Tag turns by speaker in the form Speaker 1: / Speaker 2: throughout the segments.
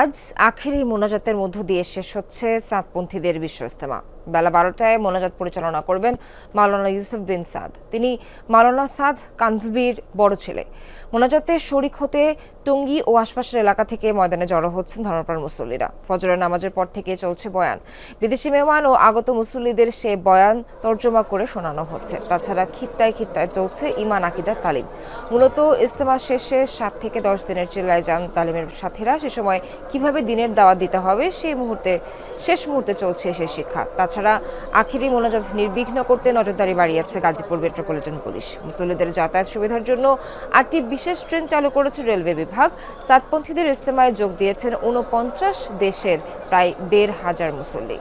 Speaker 1: আজ আখেরি মোনাজাতের মধ্য দিয়ে শেষ হচ্ছে সাতপন্থীদের বিশ্ব ইস্তেমা বেলা বারোটায় মোনাজাত পরিচালনা করবেন মাওলানা ইউসুফ বিন সাদ। তিনি মাওলানা সাদ কান্ধবির বড় ছেলে। মোনাজাতে শরিক হতে টঙ্গী ও আশপাশের এলাকা থেকে ময়দানে জড়ো হচ্ছেন ধর্মপ্রাণ মুসল্লিরা। ফজরের নামাজের পর থেকে চলছে বয়ান। বিদেশি মেহমান ও আগত মুসল্লিদের সে বয়ান তর্জমা করে শোনানো হচ্ছে। তাছাড়া খিত্তায় খিত্তায় চলছে ইমান আকিদার তালিম। মূলত ইস্তেমা শেষে সাত থেকে দশ দিনের চিল্লায় যান তালিমের সাথীরা। সে সময় কীভাবে দিনের দাওয়াত দিতে হবে সেই মুহূর্তে, শেষ মুহূর্তে চলছে সে শিক্ষা। তাছাড়া আখিরি মোনাজাত নির্বিঘ্ন করতে নজরদারি বাড়িয়েছে গাজীপুর মেট্রোপলিটন পুলিশ। মুসল্লিদের যাতায়াত সুবিধার জন্য আটটি বিশেষ ট্রেন চালু করেছে রেলওয়ে বিভাগ। সাতপন্থীদের ইস্তেমায় যোগ দিয়েছেন ঊনপঞ্চাশ দেশের প্রায় দেড় হাজার মুসল্লি।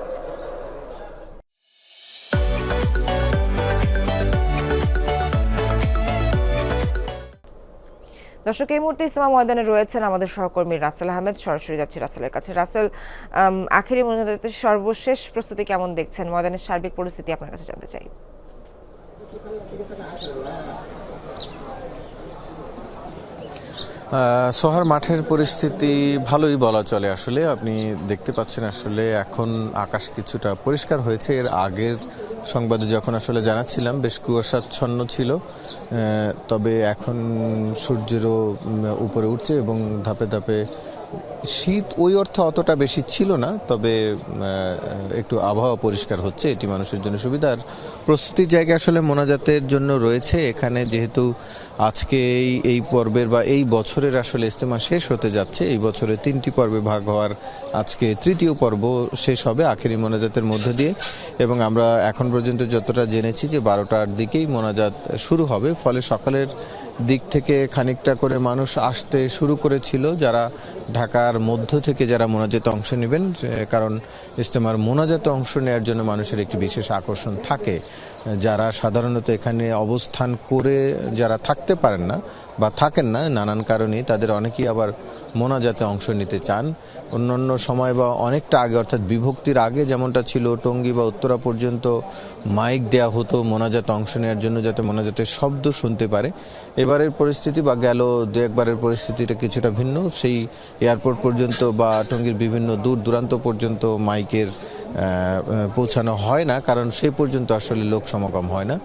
Speaker 1: দর্শক, এই মুহূর্তে ইসলাম ময়দানে রয়েছেন আমাদের সহকর্মী রাসেল আহমেদ। সরাসরি যাচ্ছি রাসেলের কাছে। রাসেল আখেরি মোনাজাতের সর্বশেষ প্রস্তুতি কেমন দেখছেন? ময়দানের সার্বিক পরিস্থিতি আপনার কাছে জানতে চাই।
Speaker 2: সোহার মাঠের পরিস্থিতি ভালোই বলা চলে আসলে। আপনি দেখতে পাচ্ছেন আসলে এখন আকাশ কিছুটা পরিষ্কার হয়েছে। এর আগের সংবাদে যখন আসলে জানাচ্ছিলাম, বেশ কুয়াশাচ্ছন্ন ছিল। তবে এখন সূর্যেরও উপরে উঠছে এবং ধাপে ধাপে শীত ওই অর্থে অতটা বেশি ছিল না, তবে একটু আবহাওয়া পরিষ্কার হচ্ছে, এটি মানুষের জন্য সুবিধা। আর প্রস্তুতির জায়গা আসলে মোনাজাতের জন্য রয়েছে, এখানে যেহেতু আজকে এই এই পর্বের বা এই বছরের আসলে ইস্তেমা শেষ হতে যাচ্ছে, এই বছরে তিনটি পর্বে ভাগ হওয়ার আজকে তৃতীয় পর্ব শেষ হবে আখেরি মোনাজাতের মধ্য দিয়ে। এবং আমরা এখন পর্যন্ত যতটা জেনেছি যে বারোটার দিকেই মোনাজাত শুরু হবে, ফলে সকালের দিক থেকে খানিকটা করে মানুষ আসতে শুরু করেছিল, যারা ঢাকার মধ্য থেকে যারা মোনাজাতে অংশ নেবেন কারণ ইস্তেমার মোনাজাতে অংশ নেওয়ার জন্য মানুষের একটি বিশেষ আকর্ষণ থাকে। যারা সাধারণত এখানে অবস্থান করে যারা থাকতে পারেন না বা থাকেন না, নানান কারণে তাদের অনেকেই আবার মোনাজাতে অংশ নিতে চান। অন্যান্য সময় বা অনেকটা আগে, অর্থাৎ বিভক্তির আগে যেমনটা ছিল, টঙ্গী বা উত্তরা পর্যন্ত মাইক দেয়া হতো মোনাজাতে অংশ নেওয়ার জন্য, যাতে মোনাজাতের শব্দ শুনতে পারে। এবারের পরিস্থিতি বা গেল দু একবারের পরিস্থিতিটা কিছুটা ভিন্ন। সেই এয়ারপোর্ট পর্যন্ত বা টঙ্গীর বিভিন্ন দূর দূরান্ত পর্যন্ত মাইকের পৌঁছানো হয় না, কারণ সেই পর্যন্ত আসলে লোক সমাগম হয় না।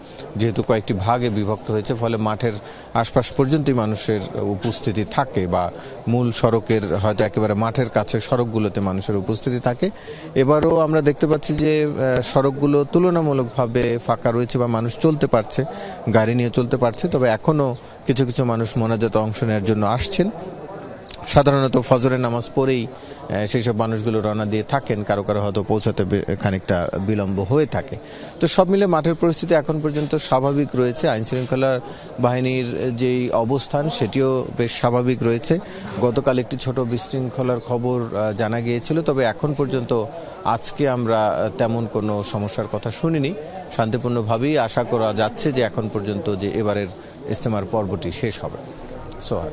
Speaker 2: যেহেতু কয়েকটি ভাগে বিভক্ত হয়েছে, ফলে মাঠের আশপাশ পর্যন্তই মানুষের উপস্থিতি থাকে বা মূল সড়কের হয়তো একেবারে মাঠের কাছে সড়কগুলোতে মানুষের উপস্থিতি থাকে। এবারও আমরা দেখতে পাচ্ছি যে সড়কগুলো তুলনামূলকভাবে ফাঁকা রয়েছে বা মানুষ চলতে পারছে, গাড়ি নিয়ে চলতে পারছে, তবে এখনও কিছু কিছু মানুষ মোনাজাতে অংশ নেওয়ার জন্য আসছেন। সাধারণত ফজরের নামাজ পড়েই সেই সব মানুষগুলো রওনা দিয়ে থাকেন, কারও কারও হয়তো পৌঁছাতে খানিকটা বিলম্ব হয়ে থাকে। তো সব মিলে মাঠের পরিস্থিতি এখন পর্যন্ত স্বাভাবিক রয়েছে। আইন শৃঙ্খলা বাহিনীর যেই অবস্থান, সেটিও বেশ স্বাভাবিক রয়েছে। গতকাল একটি ছোট বিশৃঙ্খলার খবর জানা গিয়েছিল, তবে এখন পর্যন্ত আজকে আমরা তেমন কোনো সমস্যার কথা শুনিনি। শান্তিপূর্ণভাবেই আশা করা যাচ্ছে যে এখন পর্যন্ত যে এবারের ইস্তেমার পর্বটি শেষ হবে। সোহার